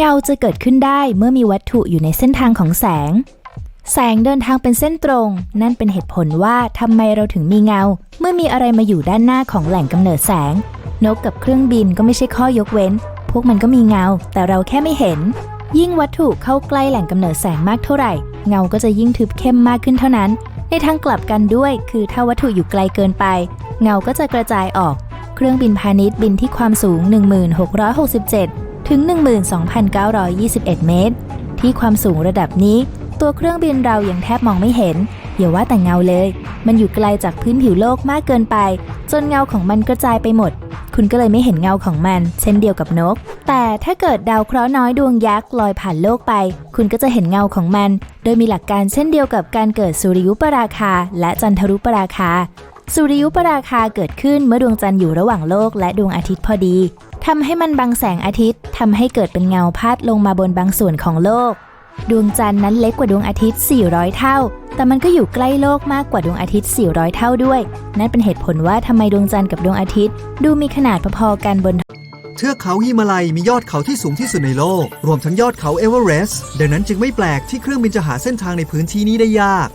เงาจะเกิดขึ้นได้เมื่อมีวัตถุอยู่ในเส้นทางของแสง แสงเดินทางเป็นเส้นตรง นั่นเป็นเหตุผลว่าทำไมเราถึงมีเงา เมื่อมีอะไรมาอยู่ด้านหน้าของแหล่งกำเนิดแสง นกกับเครื่องบินก็ไม่ใช่ข้อยกเว้น พวกมันก็มีเงา แต่เราแค่ไม่เห็น ยิ่งวัตถุเข้าใกล้แหล่งกำเนิดแสงมากเท่าไหร่ เงาก็จะยิ่งทึบเข้มมากขึ้นเท่านั้น ในทางกลับกันด้วย คือถ้าวัตถุอยู่ไกลเกินไป เงาก็จะกระจายออก เครื่องบินพาณิชย์บินที่ความสูง 1667 ถึง 12,921 เมตร ที่ความสูงระดับนี้ ตัวเครื่องบินเรายังแทบมองไม่เห็นอย่าว่าแต่เงาเลย มันอยู่ไกลจากพื้นผิวโลกมากเกินไป จนเงาของมันกระจายไปหมด คุณก็เลยไม่เห็นเงาของมัน เช่นเดียวกับนก แต่ถ้าเกิดดาวเคราะห์น้อยดวงยักษ์ลอยผ่านโลกไป คุณก็จะเห็นเงาของมัน โดยมีหลักการเช่นเดียวกับการเกิดสุริยุปราคา และจันทรุปราคา สุริยุปราคาเกิดขึ้นเมื่อดวงจันทร์อยู่ระหว่างโลกและดวงอาทิตย์พอดี ทำให้มันบังแสงอาทิตย์ทำให้เกิดเป็นเงาพาดลงมาบนบางส่วนของโลก ดวงจันทร์นั้นเล็กกว่าดวงอาทิตย์ 400 เท่า แต่มันก็อยู่ใกล้โลกมากกว่าดวงอาทิตย์ 400 เท่าด้วย นั่นเป็นเหตุผลว่าทำไมดวงจันทร์กับดวงอาทิตย์ ดูมีขนาดพอๆกันบนเทือกเขาฮิมาลัยมียอดเขาที่สูงที่สุดในโลก รวมทั้งยอดเขาเอเวอเรสต์ดังนั้นจึงไม่แปลกที่เครื่องบินจะหาเส้นทางในพื้นที่นี้ได้ยาก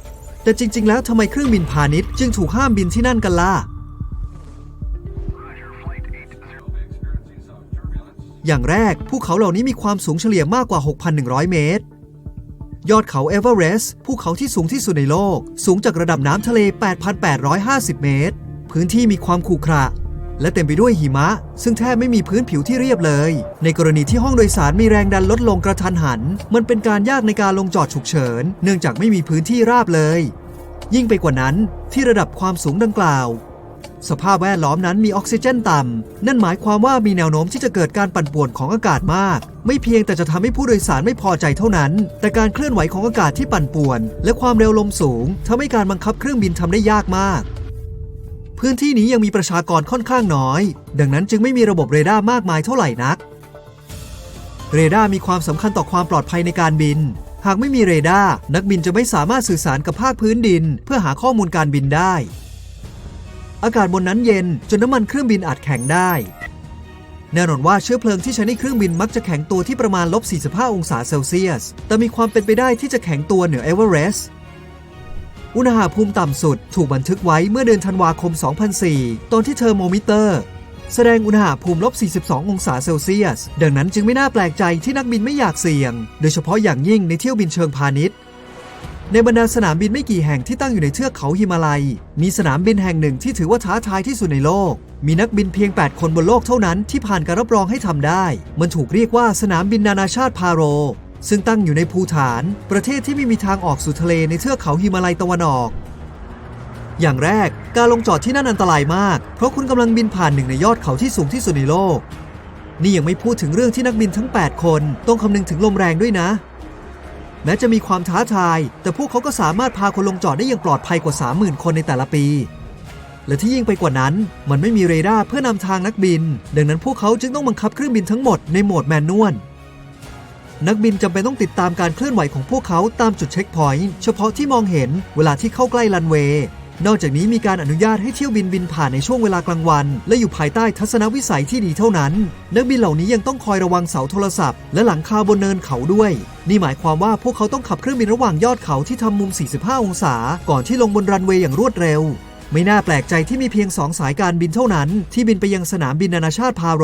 แต่จริง ๆ แล้วทำไมเครื่องบินพาณิชย์จึงถูกห้ามบินที่นั่นกันล่ะ อย่างแรกภูเขาเหล่านี้มีความสูงเฉลี่ยมากกว่า 6,100 เมตร ยอดเขาเอเวอเรสต์ภูเขาที่สูงที่สุดในโลก สูงจากระดับน้ำทะเล 8,850 เมตร พื้นที่มีความขรุขระ และเต็มไปด้วยหิมะ ซึ่งแทบไม่มีพื้นผิวที่เรียบเลย ในกรณีที่ห้องโดยสารมีแรงดันลดลงกระทันหัน มันเป็นการยากในการลงจอดฉุกเฉิน เนื่องจากไม่มีพื้นที่ราบเลย ยิ่งไปกว่านั้นที่ระดับความสูงดังกล่าว สภาพแวดล้อมนั้นมีออกซิเจนต่ำ นั่นหมายความว่ามีแนวโน้มที่จะเกิดการปั่นป่วนของอากาศมาก ไม่เพียงแต่จะทำให้ผู้โดยสารไม่พอใจเท่านั้น แต่การเคลื่อนไหวของอากาศที่ปั่นป่วน และความเร็วลมสูงทำให้การบังคับเครื่องบินทำได้ยากมาก พื้นที่นี้ยังมีประชากรค่อนข้างน้อย ดังนั้นจึงไม่มีระบบเรดาร์มากมายเท่าไหร่นัก เรดาร์มีความสำคัญต่อความปลอดภัยในการบิน หากไม่มีเรดาร์นักบินจะไม่สามารถสื่อสารกับภาคพื้นดิน เพื่อหาข้อมูลการบินได้ อากาศบนนั้นเย็นจนน้ำมันเครื่องบินอาจแข็งได้ แน่นอนว่าเชื้อเพลิงที่ใช้ในเครื่องบินมักจะแข็งตัวที่ประมาณลบ 45 องศาเซลเซียส แต่มีความเป็นไปได้ที่จะแข็งตัวเหนือเอเวอเรสต์อุณหภูมิต่ำสุดถูกบันทึกไว้เมื่อเดือนธันวาคม 2004 ตอนที่เทอร์โมมิเตอร์ แสดงอุณหภูมิลบ 42 องศาเซลเซียส ดังนั้นจึงไม่น่าแปลกใจที่นักบินไม่อยากเสี่ยง โดยเฉพาะอย่างยิ่งในเที่ยวบินเชิงพาณิชย์ ในบรรดาสนามบินไม่กี่แห่งที่ตั้งอยู่ในเทือกเขาฮิมาลัย มีสนามบินแห่งหนึ่งที่ถือว่าท้าทายที่สุดในโลก มีนักบินเพียง 8 คนบนโลกเท่านั้นที่ผ่านการรับรองให้ทำได้ มันถูกเรียกว่าสนามบินนานาชาติพาโร ซึ่งตั้งอยู่ในภูฐาน ประเทศที่ไม่มีทางออกสู่ทะเลในเทือกเขาฮิมาลัยตะวันออก อย่างแรกการลงจอดที่นั่นอันตรายมาก เพราะคุณกำลังบินผ่านหนึ่งในยอดเขาที่สูงที่สุดในโลก นี่ยังไม่พูดถึงเรื่องที่นักบินทั้ง 8 คนต้องคำนึงถึงลมแรงด้วยนะ แม้จะมีความท้าทาย แต่พวกเขาก็สามารถพาคนลงจอดได้อย่างปลอดภัยกว่า 30,000 คนในแต่ละปี และที่ยิ่งไปกว่านั้น มันไม่มีเรดาร์เพื่อนำทางนักบิน ดังนั้นพวกเขาจึงต้องบังคับเครื่องบินทั้งหมดในโหมดแมนนวลนักบินจำเป็นต้องติดตามการเคลื่อนไหวของพวกเขาตามจุดเช็คพอยต์เฉพาะที่มองเห็นเวลาที่เข้าใกล้ลันเวย์ นอกจากนี้มีการอนุญาตให้เที่ยวบินบินผ่านในช่วงเวลากลางวัน และอยู่ภายใต้ทัศนวิสัยที่ดีเท่านั้น นักบินเหล่านี้ยังต้องคอยระวังเสาโทรศัพท์ และหลังคาบนเนินเขาด้วย นี่หมายความว่าพวกเขาต้องขับเครื่องบินระหว่างยอดเขาที่ทำมุม 45 องศา ก่อนที่ลงบนรันเวย์อย่างรวดเร็วไม่น่าแปลกใจที่มีเพียงสองสายการบินเท่านั้น ที่บินไปยังสนามบินนานาชาติพาโร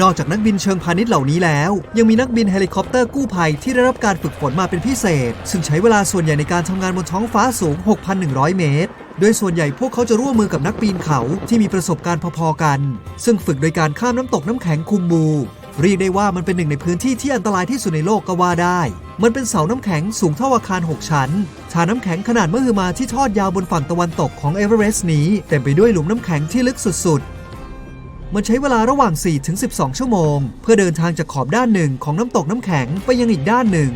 นอกจากนักบินเชิงพาณิชย์เหล่านี้แล้ว ยังมีนักบินเฮลิคอปเตอร์กู้ภัยที่ได้รับการฝึกฝนมาเป็นพิเศษ ซึ่งใช้เวลาส่วนใหญ่ในการทำงานบนท้องฟ้าสูง 6,100 เมตร โดยส่วนใหญ่พวกเขาจะร่วมมือกับนักปีนเขาที่มีประสบการณ์พอๆกัน ซึ่งฝึกโดยการข้ามน้ำตกน้ำแข็งคุมบูเรียกได้ว่ามันเป็นหนึ่งในพื้นที่ที่อันตรายที่สุดในโลกก็ว่าได้ มันเป็นเสาน้ำแข็งสูงเท่าอาคาร 6 ชั้น ชาน้ำแข็งขนาดมหึมาที่ทอดยาวบนฝั่งตะวันตกของเอเวอเรสต์นี้เต็มไปด้วยหลุมน้ำแข็งที่ลึกสุด มันใช้เวลาระหว่าง 4-12 ชั่วโมง เพื่อเดินทางจากขอบด้านหนึ่งของน้ำตกน้ำแข็งไปยังอีกด้านหนึ่ง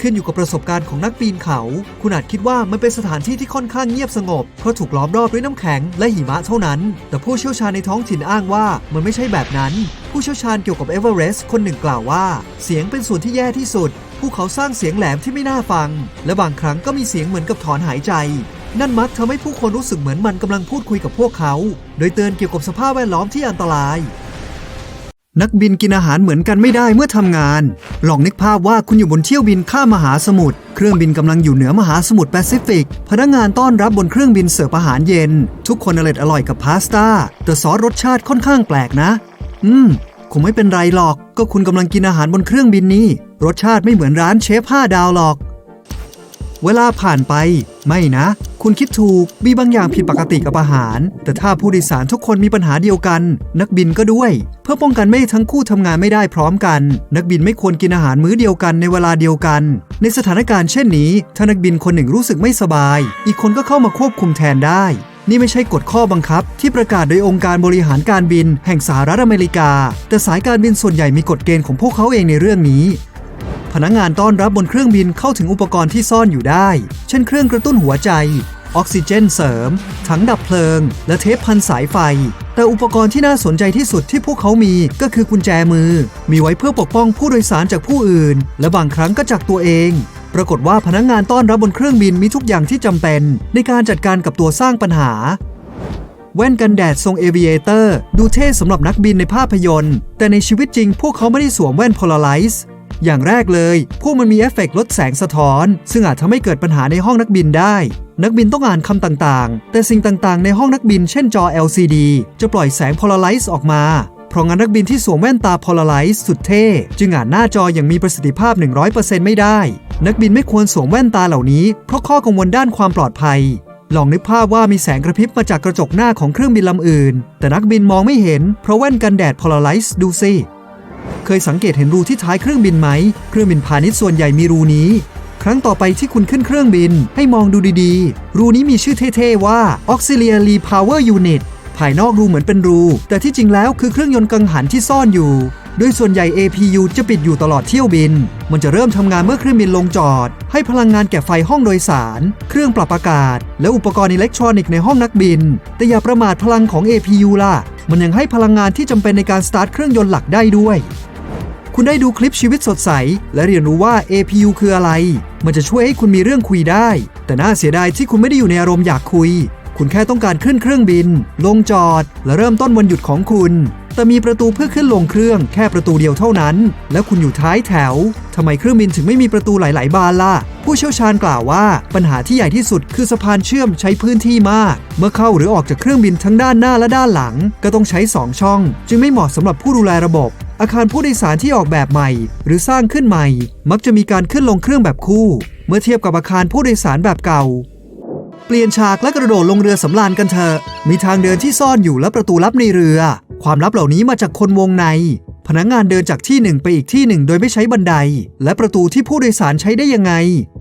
ขึ้นอยู่กับประสบการณ์ของนักปีนเขา คุณอาจคิดว่ามันเป็นสถานที่ที่ค่อนข้างเงียบสงบ เพราะถูกล้อมรอบด้วยน้ำแข็งและหิมะเท่านั้น แต่ผู้เชี่ยวชาญในท้องถิ่นอ้างว่ามันไม่ใช่แบบนั้น ผู้เชี่ยวชาญเกี่ยวกับเอเวอเรสต์คนหนึ่งกล่าวว่า เสียงเป็นส่วนที่แย่ที่สุดภูเขาสร้างเสียงแหลมที่ไม่น่าฟัง และบางครั้งก็มีเสียงเหมือนกับถอนหายใจ นั่นมักทำให้ผู้คนรู้สึกเหมือนมันกำลังพูดคุยกับพวกเขา โดยเตือนเกี่ยวกับสภาพแวดล้อมที่อันตราย นักบินกินอาหารเหมือนกันไม่ได้เมื่อทำงาน ลองนึกภาพว่าคุณอยู่บนเที่ยวบินข้ามมหาสมุทร เครื่องบินกำลังอยู่เหนือมหาสมุทรแปซิฟิก พนักงานต้อนรับบนเครื่องบินเสิร์ฟอาหารเย็น ทุกคนอร่อยอร่อยกับพาสต้า แต่ซอสรสชาติค่อนข้างแปลกนะ อืม คงไม่เป็นไรหรอก ก็คุณกำลังกินอาหารบนเครื่องบินนี่ รสชาติไม่เหมือนร้านเชฟ5ดาวหรอก เวลาผ่านไป ไม่นะคุณคิดถูก มีบางอย่างผิดปกติกับอาหาร แต่ถ้าผู้โดยสารทุกคนมีปัญหาเดียวกัน นักบินก็ด้วย เพื่อป้องกันไม่ให้ทั้งคู่ทำงานไม่ได้พร้อมกัน นักบินไม่ควรกินอาหารมื้อเดียวกันในเวลาเดียวกัน ในสถานการณ์เช่นนี้ ถ้านักบินคนหนึ่งรู้สึกไม่สบาย อีกคนก็เข้ามาควบคุมแทนได้ นี่ไม่ใช่กฎข้อบังคับ ที่ประกาศโดยองค์การบริหารการบิน แห่งสหรัฐอเมริกา แต่สายการบินส่วนใหญ่มีกฎเกณฑ์ของพวกเขาเองในเรื่องนี้ พนักงานต้อนรับบนเครื่องบินเข้าถึงอุปกรณ์ที่ซ่อนอยู่ได้ เช่นเครื่องกระตุ้นหัวใจ ออกซิเจนเสริม ถังดับเพลิง และเทปพันสายไฟ แต่อุปกรณ์ที่น่าสนใจที่สุดที่พวกเขามีก็คือกุญแจมือ มีไว้เพื่อปกป้องผู้โดยสารจากผู้อื่น และบางครั้งก็จากตัวเองปรากฏว่าพนักงานต้อนรับบนเครื่องบินมีทุกอย่างที่จำเป็น ในการจัดการกับตัวสร้างปัญหา แว่นกันแดดทรงเอเวเตอร์ดูเท่สำหรับนักบินในภาพยนตร์ แต่ในชีวิตจริงพวกเขาไม่ได้สวมแว่นโพลาไรซ์ อย่างแรกเลยพวกมันมีเอฟเฟกต์ลดแสงสะท้อน ซึ่งอาจทำให้เกิดปัญหาในห้องนักบินได้ นักบินต้องอ่านคำต่างๆ แต่สิ่งต่างๆ ในห้องนักบิน เช่นจอ LCD จะปล่อยแสงโพลาไรซ์ออกมาเพราะงั้นนักบินที่สวมแว่นตาโพลาไรซ์สุดเท่ จึงอ่านหน้าจออย่างมีประสิทธิภาพ 100%ไม่ได้ นักบินไม่ควรสวมแว่นตาเหล่านี้ เพราะข้อกังวลด้านความปลอดภัย ลองนึกภาพว่ามีแสงกระพริบมาจากกระจกหน้าของเครื่องบินลำอื่น แต่นักบินมองไม่เห็น เพราะแว่นกันแดดโพลาไรซ์ดูสิ เคยสังเกตเห็นรูที่ท้ายเครื่องบินไหม เครื่องบินพาณิชย์ส่วนใหญ่มีรูนี้ ครั้งต่อไปที่คุณขึ้นเครื่องบินให้มองดูดีๆ รูนี้มีชื่อเท่ๆว่า Auxiliary Power Unit ภายนอกรูเหมือนเป็นรู แต่ที่จริงแล้วคือเครื่องยนต์กังหันที่ซ่อนอยู่ โดยส่วนใหญ่ APU จะปิดอยู่ตลอดเที่ยวบิน มันจะเริ่มทำงานเมื่อเครื่องบินลงจอด ให้พลังงานแก่ไฟห้องโดยสาร เครื่องปรับอากาศ และอุปกรณ์อิเล็กทรอนิกส์ในห้องนักบิน แต่อย่าประมาทพลังของ APU ล่ะ มันยังให้พลังงานที่จำเป็นในการสตาร์ทเครื่องยนต์หลักได้ด้วย คุณได้ดูคลิปชีวิตสดใส และเรียนรู้ว่า APU คืออะไร มันจะช่วยให้คุณมีเรื่องคุยได้ แต่น่าเสียดายที่คุณไม่ได้อยู่ในอารมณ์อยากคุย คุณแค่ต้องการขึ้นเครื่องบิน ลงจอด และเริ่มต้นวันหยุดของคุณ แต่มีประตูเพื่อขึ้นลงเครื่องแค่ประตูเดียวเท่านั้น แล้วคุณอยู่ท้ายแถวทำไมเครื่องบินถึงไม่มีประตูหลาย ๆ บานล่ะ ผู้เชี่ยวชาญกล่าวว่า ปัญหาที่ใหญ่ที่สุดคือสะพานเชื่อมใช้พื้นที่มาก เมื่อเข้าหรือออกจากเครื่องบินทั้งด้านหน้าและด้านหลัง ก็ต้องใช้ 2 ช่อง จึงไม่เหมาะสำหรับผู้ดูแลระบบ อาคารผู้โดยสารที่ออกแบบใหม่ หรือสร้างขึ้นใหม่ มักจะมีการขึ้นลงเครื่องแบบคู่ เมื่อเทียบกับอาคารผู้โดยสารแบบเก่า เปลี่ยนฉากและกระโดดลงเรือสำราญกันเถอะ มีทางเดินที่ซ่อนอยู่และประตูลับในเรือ ความลับเหล่านี้มาจากคนวงใน พนักงานเดินจากที่หนึ่งไปอีกที่หนึ่งโดยไม่ใช้บันได และประตูที่ผู้โดยสารใช้ได้ยังไง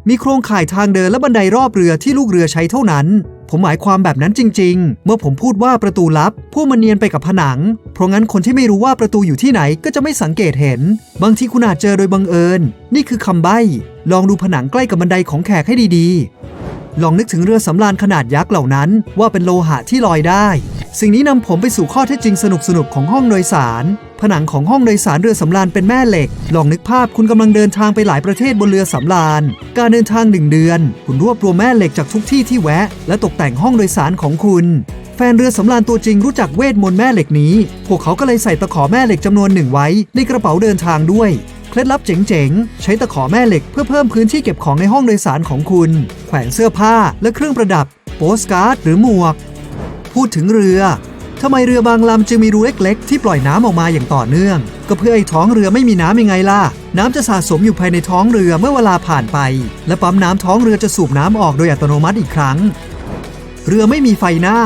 มีโครงข่ายทางเดินและบันไดรอบเรือที่ลูกเรือใช้เท่านั้น ผมหมายความแบบนั้นจริง ๆ เมื่อผมพูดว่าประตูลับ พวกมันเนียนไปกับผนัง เพราะงั้นคนที่ไม่รู้ว่าประตูอยู่ที่ไหนก็จะไม่สังเกตเห็น บางทีคุณอาจเจอโดยบังเอิญ นี่คือคำใบ้ ลองดูผนังใกล้กับบันไดของแขกให้ดีๆ ลองนึกถึงเรือสำราญขนาดยักษ์เหล่านั้น ว่าเป็นโลหะที่ลอยได้ สิ่งนี้นำผมไปสู่ข้อเท็จจริงสนุกๆของห้องโดยสาร ผนังของห้องโดยสารเรือสำราญเป็นแม่เหล็ก ลองนึกภาพคุณกำลังเดินทางไปหลายประเทศบนเรือสำราญ การเดินทางหนึ่งเดือน คุณรวบรวมแม่เหล็กจากทุกที่ที่แวะ และตกแต่งห้องโดยสารของคุณ แฟนเรือสำราญตัวจริงรู้จักเวทมนต์แม่เหล็กนี้ พวกเขาก็เลยใส่ตะขอแม่เหล็กจำนวนหนึ่งไว้ในกระเป๋าเดินทางด้วยเคล็ดลับเจ๋งๆ ใช้ตะขอแม่เหล็กเพื่อเพิ่มพื้นที่เก็บของในห้องโดยสารของคุณ แขวนเสื้อผ้าและเครื่องประดับ โปสการ์ดหรือหมวก พูดถึงเรือ ทำไมเรือบางลำจึงมีรูเล็ก ๆ ที่ปล่อยน้ำออกมาอย่างต่อเนื่อง ก็เพื่อให้ท้องเรือไม่มีน้ำยังไงล่ะ น้ำจะสะสมอยู่ภายในท้องเรือเมื่อเวลาผ่านไป และปั๊มน้ำท้องเรือจะสูบน้ำออกโดยอัตโนมัติอีกครั้ง เรือไม่มีไฟหน้า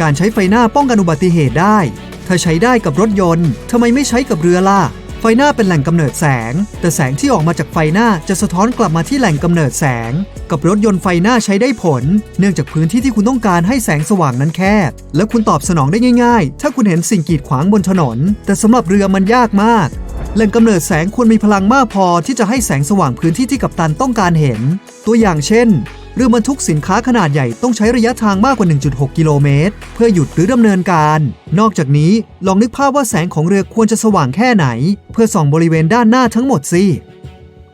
การใช้ไฟหน้าป้องกันอุบัติเหตุได้ ถ้าใช้ได้กับรถยนต์ทำไมไม่ใช้กับเรือล่ะ ไฟหน้าเป็นแหล่งกำเนิดแสง แต่แสงที่ออกมาจากไฟหน้าจะสะท้อนกลับมาที่แหล่งกำเนิดแสง กับรถยนต์ไฟหน้าใช้ได้ผล เนื่องจากพื้นที่ที่คุณต้องการให้แสงสว่างนั้นแคบ และคุณตอบสนองได้ง่ายๆ ถ้าคุณเห็นสิ่งกีดขวางบนถนน แต่สำหรับเรือมันยากมากแหล่งกำเนิดแสงควรมีพลังมากพอที่จะให้แสงสว่างพื้นที่ที่กัปตันต้องการเห็น ตัวอย่างเช่น เรือบรรทุกสินค้าขนาดใหญ่ต้องใช้ระยะทางมากกว่า 1.6 กิโลเมตร เพื่อหยุดหรือดำเนินการ นอกจากนี้ลองนึกภาพว่าแสงของเรือควรจะสว่างแค่ไหน เพื่อส่องบริเวณด้านหน้าทั้งหมดสิ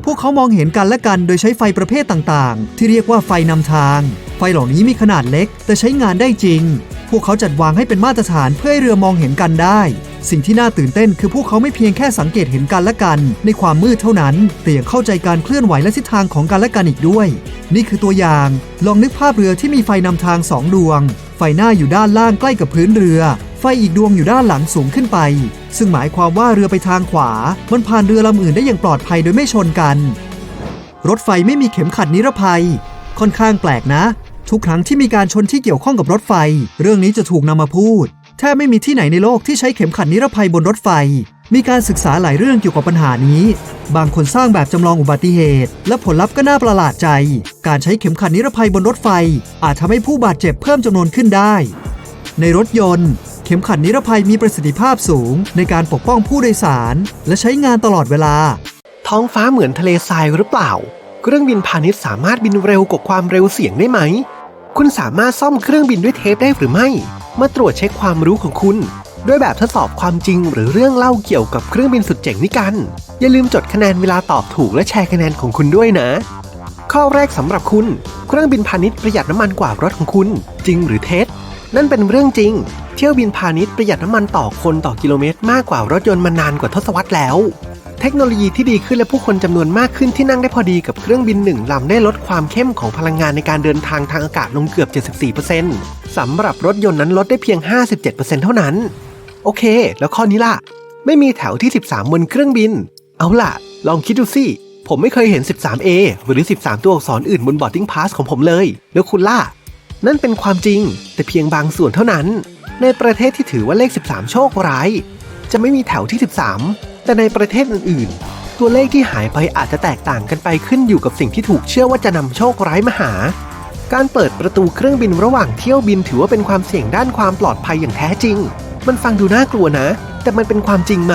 พวกเขามองเห็นกันและกันโดยใช้ไฟประเภทต่างๆ ที่เรียกว่าไฟนำทาง ไฟเหล่านี้มีขนาดเล็ก แต่ใช้งานได้จริง พวกเขาจัดวางให้เป็นมาตรฐานเพื่อให้เรือมองเห็นกันได้ สิ่งที่น่าตื่นเต้นคือพวกเขาไม่เพียงแค่สังเกตเห็นกันและกัน ในความมืดเท่านั้น แต่ยังเข้าใจการเคลื่อนไหวและทิศทางของกันและกันอีกด้วย นี่คือตัวอย่าง ลองนึกภาพเรือที่มีไฟนำทางสองดวง ไฟหน้าอยู่ด้านล่างใกล้กับพื้นเรือ ไฟอีกดวงอยู่ด้านหลังสูงขึ้นไป ซึ่งหมายความว่าเรือไปทางขวา มันผ่านเรือลำอื่นได้อย่างปลอดภัยโดยไม่ชนกัน รถไฟไม่มีเข็มขัดนิรภัย ค่อนข้างแปลกนะ ทุกครั้งที่มีการชนที่เกี่ยวข้องกับรถไฟ เรื่องนี้จะถูกนำมาพูด แทบไม่มีที่ไหนในโลกที่ใช้เข็มขัดนิรภัยบนรถไฟ มีการศึกษาหลายเรื่องเกี่ยวกับปัญหานี้ บางคนสร้างแบบจำลองอุบัติเหตุ และผลลัพธ์ก็น่าประหลาดใจ การใช้เข็มขัดนิรภัยบนรถไฟ อาจทำให้ผู้บาดเจ็บเพิ่มจำนวนขึ้นได้ ในรถยนต์เข็มขัดนิรภัยมีประสิทธิภาพสูงในการปกป้องผู้โดยสาร และใช้งานตลอดเวลา ท้องฟ้าเหมือนทะเลทรายหรือเปล่า เครื่องบินพาณิชย์สามารถบินเร็วกว่าความเร็วเสียงได้ไหม คุณสามารถซ่อมเครื่องบินด้วยเทปได้หรือไม่ มาตรวจเช็คความรู้ของคุณ ด้วยแบบทดสอบความจริงหรือเรื่องเล่าเกี่ยวกับเครื่องบินสุดเจ๋งนี่กัน อย่าลืมจดคะแนนเวลาตอบถูกและแชร์คะแนนของคุณด้วยนะ ข้อแรกสำหรับคุณ เครื่องบินพาณิชย์ประหยัดน้ำมันกว่ารถของคุณ จริงหรือเท็จนั่นเป็นเรื่องจริง เที่ยวบินพาณิชย์ประหยัดน้ำมันต่อคนต่อกิโลเมตรมากกว่ารถยนต์มานานกว่าทศวรรษแล้ว ทคโนโลยีที่ดีขึ้นและผู้คนจำนวนมากขึ้นที่นั่งได้พอดีกับเครื่องบินหนึ่งลำได้ลดความเข้มของพลังงานในการเดินทางทางอากาศลงเกือบ 74%สำหรับรถยนต์นั้นลดได้เพียง 57%เท่านั้น โอเค แล้วข้อนี้ล่ะ ไม่มีแถวที่ 13 บนเครื่องบิน เอาล่ะ ลองคิดดูสิ ผมไม่เคยเห็น 13A หรือ 13 ตัวอักษรอื่นบน boarding pass ของผมเลย แล้วคุณล่ะ นั่นเป็นความจริง แต่เพียงบางส่วนเท่านั้น ในประเทศที่ถือว่าเลข 13 โชคร้าย จะไม่มีแถวที่ 13 แต่ในประเทศอื่นๆ ตัวเลขที่หายไปอาจจะแตกต่างกันไปขึ้นอยู่กับสิ่งที่ถูกเชื่อว่าจะนำโชคร้ายมาหา การเปิดประตูเครื่องบินระหว่างเที่ยวบินถือว่าเป็นความเสี่ยงด้านความปลอดภัยอย่างแท้จริง มันฟังดูน่ากลัวนะ แต่มันเป็นความจริงไหม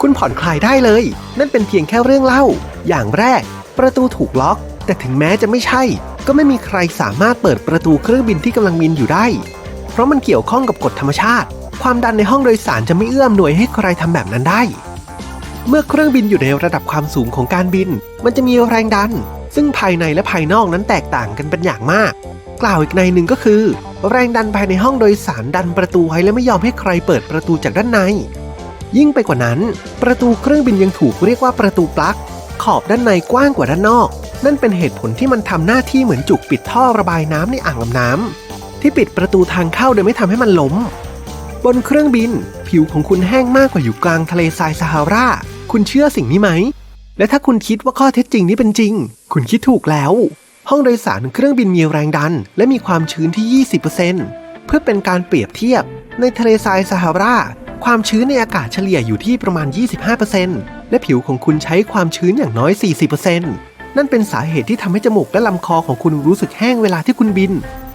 คุณผ่อนคลายได้เลย นั่นเป็นเพียงแค่เรื่องเล่า อย่างแรก ประตูถูกล็อก แต่ถึงแม้จะไม่ใช่ ก็ไม่มีใครสามารถเปิดประตูเครื่องบินที่กำลังบินอยู่ได้ เพราะมันเกี่ยวข้องกับกฎธรรมชาติ ความดันในห้องโดยสารจะไม่เอื้อมหน่วยให้ใครทำแบบนั้นได้ เมื่อเครื่องบินอยู่ในระดับความสูงของการบิน มันจะมีแรงดัน ซึ่งภายในและภายนอกนั้นแตกต่างกันเป็นอย่างมาก กล่าวอีกในหนึ่งก็คือ แรงดันภายในห้องโดยสารดันประตูไว้และไม่ยอมให้ใครเปิดประตูจากด้านใน ยิ่งไปกว่านั้น ประตูเครื่องบินยังถูกเรียกว่าประตูปลั๊กขอบด้านในกว้างกว่าด้านนอก นั่นเป็นเหตุผลที่มันทำหน้าที่เหมือนจุกปิดท่อระบายน้ำในอ่างลำน้ำที่ปิดประตูทางเข้าโดยไม่ทำให้มันล้ม บนเครื่องบิน ผิวของคุณแห้งมากกว่าอยู่กลางทะเลทรายซาฮารา คุณเชื่อสิ่งนี้ไหม และถ้าคุณคิดว่าข้อเท็จจริงนี้เป็นจริง คุณคิดถูกแล้ว ห้องโดยสารเครื่องบินมีแรงดัน และมีความชื้นที่ 20%เพื่อเป็นการเปรียบเทียบ ในทะเลทรายซาฮารา ความชื้นในอากาศเฉลี่ยอยู่ที่ประมาณ 25%และผิวของคุณใช้ความชื้นอย่างน้อย 40%นั่นเป็นสาเหตุที่ทำให้จมูกและลำคอของคุณรู้สึกแห้งเวลาที่คุณบิน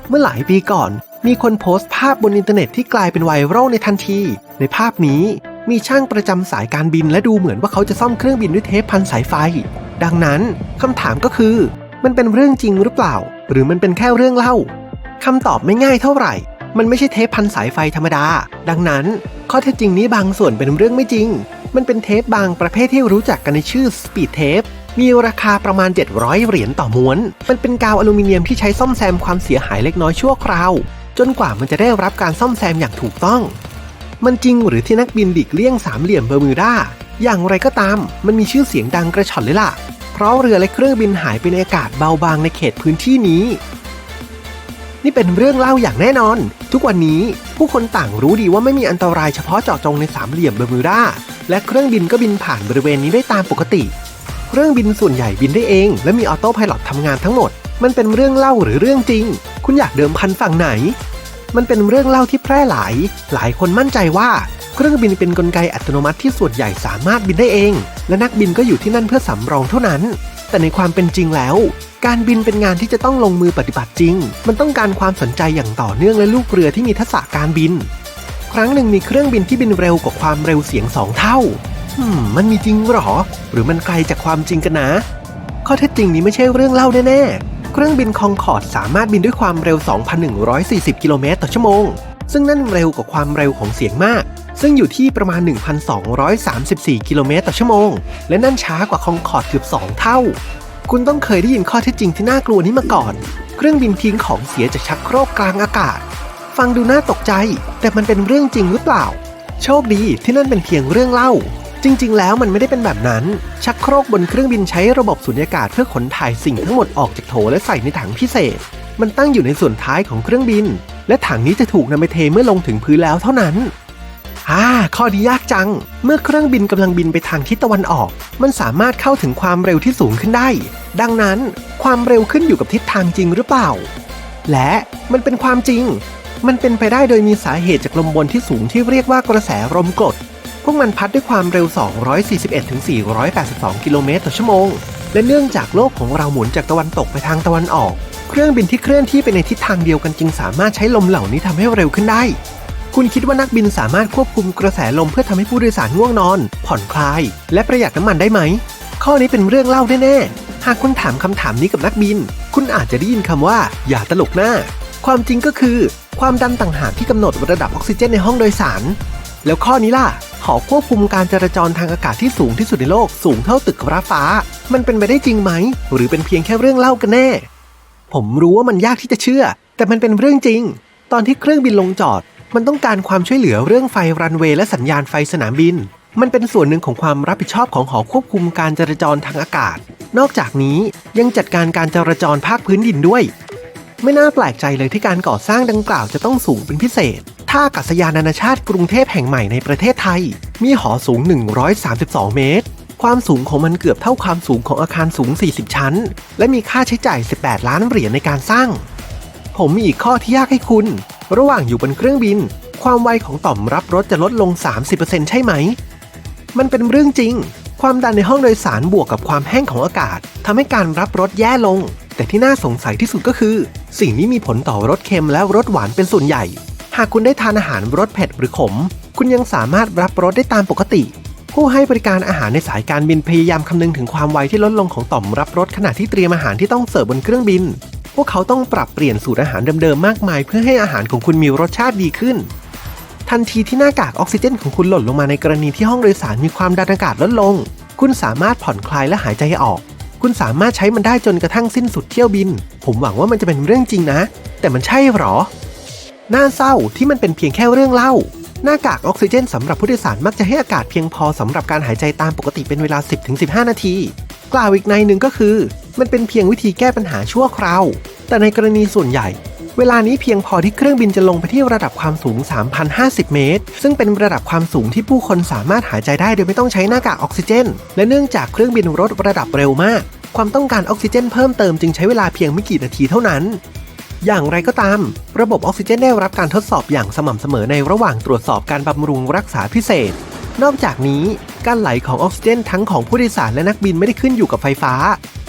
เมื่อหลายปีก่อน มีคนโพสต์ภาพบนอินเทอร์เน็ตที่กลายเป็นไวรัลในทันที ในภาพนี้มีช่างประจำสายการบินและดูเหมือนว่าเขาจะซ่อมเครื่องบินด้วยเทปพันสายไฟ ดังนั้นคำถามก็คือ มันเป็นเรื่องจริงหรือเปล่า หรือมันเป็นแค่เรื่องเล่าคำตอบไม่ง่ายเท่าไหร่ มันไม่ใช่เทปพันสายไฟธรรมดา ดังนั้นข้อเท็จจริงนี้บางส่วนเป็นเรื่องไม่จริง มันเป็นเทปบางประเภทที่รู้จักกันในชื่อสปีดเทปมีราคาประมาณ 700 เหรียญต่อม้วน มันเป็นกาวอลูมิเนียมที่ใช้ซ่อมแซมความเสียหายเล็กน้อยชั่วคราว จนกว่ามันจะได้รับการซ่อมแซมอย่างถูกต้อง มันจริงหรือที่นักบินหลีกเลี่ยงสามเหลี่ยมเบอร์มิวดาอย่างไรก็ตาม มันมีชื่อเสียงดังกระชอนเลยล่ะ เพราะเรือและเครื่องบินหายไปในอากาศเบาบางในเขตพื้นที่นี้ นี่เป็นเรื่องเล่าอย่างแน่นอน ทุกวันนี้ผู้คนต่างรู้ดีว่าไม่มีอันตรายเฉพาะเจาะจงในสามเหลี่ยมเบอร์มิวดาและเครื่องบินก็บินผ่านบริเวณนี้ได้ตามปกติ เครื่องบินส่วนใหญ่บินได้เอง และมีออโต้ไพลอตทำงานทั้งหมด มันเป็นเรื่องเล่าหรือเรื่องจริง คุณอยากเดิมพันฝั่งไหน มันเป็นเรื่องเล่าที่แพร่หลาย หลายคนมั่นใจว่า เครื่องบินเป็นนกลไกอัตโนมัติที่ส่วนใหญ่สามารถบินได้เอง และนักบินก็อยู่ที่นั่นเพื่อสำรองเท่านั้น แต่ในความเป็นจริงแล้ว การบินเป็นงานที่จะต้องลงมือปฏิบัติจริง มันต้องการความสนใจอย่างต่อเนื่องและลูกเรือที่มีทักษะการบิน ครั้งหนึ่งมีเครื่องบินที่บินเร็วกว่าความเร็วเสียงสองเท่าอืมมันมีจริงหรอ หรือมันไกลจากความจริงกันนะ ข้อเท็จจริงนี้ไม่ใช่เรื่องเล่าแน่ๆ เครื่องบินคองคอร์ดสามารถบินด้วยความเร็ว 2,140 กิโลเมตรต่อชั่วโมง ซึ่งนั่นเร็วกว่าความเร็วของเสียงมากซึ่งซึ่งอยู่ที่ประมาณ 1,234 กิโลเมตรต่อชั่วโมง และนั่นช้ากว่าคองคอร์ดเกือบ 2 เท่า คุณต้องเคยได้ยินข้อเท็จจริงที่น่ากลัวนี้มาก่อน เครื่องบินทิ้งของเสียจากชักโครกกลางอากาศ ฟังดูน่าตกใจ แต่มันเป็นเรื่องจริงหรือเปล่า โชคดีที่นั่นเป็นเพียงเรื่องเล่า จริง ๆ แล้วมันไม่ได้เป็นแบบนั้น ชักโครกบนเครื่องบินใช้ระบบสุญญากาศเพื่อขนถ่ายสิ่งทั้งหมดออกจากโถและใส่ในถังพิเศษ มันตั้งอยู่ในส่วนท้ายของเครื่องบิน และถังนี้จะถูกนำไปเทเมื่อลงถึงพื้นแล้วเท่านั้นอ่าข้อนี้ยากจัง เมื่อเครื่องบินกำลังบินไปทางทิศตะวันออก มันสามารถเข้าถึงความเร็วที่สูงขึ้นได้ ดังนั้นความเร็วขึ้นอยู่กับทิศทางจริงหรือเปล่า และมันเป็นความจริง มันเป็นไปได้โดยมีสาเหตุจากลมบนที่สูงที่เรียกว่ากระแสลมกรด พวกมันพัดด้วยความเร็ว 241-482 กิโลเมตรต่อชั่วโมง และเนื่องจากโลกของเราหมุนจากตะวันตกไปทางตะวันออก เครื่องบินที่เคลื่อนที่ไปในทิศทางเดียวกันจึงสามารถใช้ลมเหล่านี้ทำให้เร็วขึ้นได้ คุณคิดว่านักบินสามารถควบคุมกระแสลมเพื่อทำให้ผู้โดยสารง่วงนอน ผ่อนคลาย และประหยัดน้ำมันได้ไหม ข้อนี้เป็นเรื่องเล่าแน่ๆ หากคุณถามคำถามนี้กับนักบิน คุณอาจจะได้ยินคำว่า อย่าตลกหน้า ความจริงก็คือ ความดันต่างหากที่กำหนดระดับออกซิเจนในห้องโดยสาร แล้วข้อนี้ล่ะ หอควบคุมการจราจรทางอากาศที่สูงที่สุดในโลกสูงเท่าตึกระฟ้า มันเป็นไปได้จริงไหม หรือเป็นเพียงแค่เรื่องเล่ากันแน่ ผมรู้ว่ามันยากที่จะเชื่อ แต่มันเป็นเรื่องจริง ตอนที่เครื่องบินลงจอด มันต้องการความช่วยเหลือเรื่องไฟรันเวย์และสัญญาณไฟสนามบิน มันเป็นส่วนหนึ่งของความรับผิดชอบของหอควบคุมการจราจรทางอากาศ นอกจากนี้ยังจัดการการจราจรภาคพื้นดินด้วย ไม่น่าแปลกใจเลยที่การก่อสร้างดังกล่าวจะต้องสูงเป็นพิเศษ ท่าอากาศยานนานาชาติกรุงเทพแห่งใหม่ในประเทศไทย มีหอสูง 132 เมตร ความสูงของมันเกือบเท่าความสูงของอาคารสูง 40 ชั้น และมีค่าใช้จ่าย 18 ล้านเหรียญในการสร้าง ผมมีอีกข้อที่ยากให้คุณ ระหว่างอยู่บนเครื่องบิน ความไวของต่อมรับรถจะลดลง 30%ใช่ไหม มันเป็นเรื่องจริง ความดันในห้องโดยสารบวกกับความแห้งของอากาศทำให้การรับรสแย่ลง แต่ที่น่าสงสัยที่สุดก็คือ สิ่งนี้มีผลต่อรสเค็มและรสหวานเป็นส่วนใหญ่ หากคุณได้ทานอาหารรสเผ็ดหรือขม คุณยังสามารถรับรสได้ตามปกติ ผู้ให้บริการอาหารในสายการบินพยายามคำนึงถึงความไวที่ลดลงของต่อมรับรสขณะที่เตรียมอาหารที่ต้องเสิร์ฟบนเครื่องบิน พวกเขาต้องปรับเปลี่ยนสูตรอาหารเดิมๆมากมาย เพื่อให้อาหารของคุณมีรสชาติดีขึ้น ทันทีที่หน้ากากออกซิเจนของคุณหล่นลงมาในกรณีที่ห้องโดยสารมีความดันอากาศลดลง คุณสามารถผ่อนคลายและหายใจออก คุณสามารถใช้มันได้จนกระทั่งสิ้นสุดเที่ยวบิน ผมหวังว่ามันจะเป็นเรื่องจริงนะ แต่มันใช่หรอ น่าเศร้าที่มันเป็นเพียงแค่เรื่องเล่า หน้ากากออกซิเจนสำหรับผู้โดยสารมักจะให้อากาศเพียงพอสำหรับการหายใจตามปกติเป็นเวลา 10-15 นาที กล่าวอีกในหนึ่งก็คือ มันเป็นเพียงวิธีแก้ปัญหาชั่วคราว แต่ในกรณีส่วนใหญ่ เวลานี้เพียงพอที่เครื่องบินจะลงไปที่ระดับความสูง 3,050 เมตร ซึ่งเป็นระดับความสูงที่ผู้คนสามารถหายใจได้โดยไม่ต้องใช้หน้ากากออกซิเจน และเนื่องจากเครื่องบินลดระดับเร็วมาก ความต้องการออกซิเจนเพิ่มเติมจึงใช้เวลาเพียงไม่กี่นาทีเท่านั้น อย่างไรก็ตาม ระบบออกซิเจนได้รับการทดสอบอย่างสม่ำเสมอในระหว่างตรวจสอบการบำรุงรักษาพิเศษ นอกจากนี้ การไหลของออกซิเจนทั้งของผู้โดยสารและนักบินไม่ได้ขึ้นอยู่กับไฟฟ้า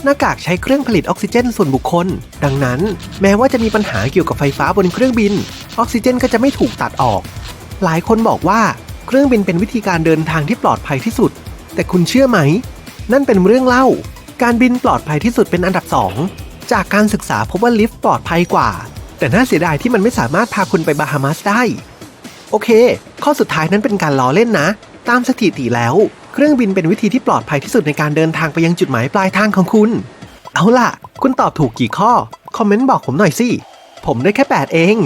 หน้ากากใช้เครื่องผลิตออกซิเจนส่วนบุคคล ดังนั้น แม้ว่าจะมีปัญหาเกี่ยวกับไฟฟ้าบนเครื่องบิน ออกซิเจนก็จะไม่ถูกตัดออก หลายคนบอกว่าเครื่องบินเป็นวิธีการเดินทางที่ปลอดภัยที่สุด แต่คุณเชื่อไหม นั่นเป็นเรื่องเล่า การบินปลอดภัยที่สุดเป็นอันดับสอง จากการศึกษาพบว่าลิฟต์ปลอดภัยกว่า แต่น่าเสียดายที่มันไม่สามารถพาคุณไปบาฮามาสได้ โอเค ข้อสุดท้ายนั้นเป็นการล้อเล่นนะ ตามสถิติแล้ว เครื่องบินเป็นวิธีที่ปลอดภัยที่สุดในการเดินทางไปยังจุดหมายปลายทางของคุณ เอาล่ะ คุณตอบถูกกี่ข้อ คอมเมนต์บอกผมหน่อยสิ ผมได้แค่ 8 เอง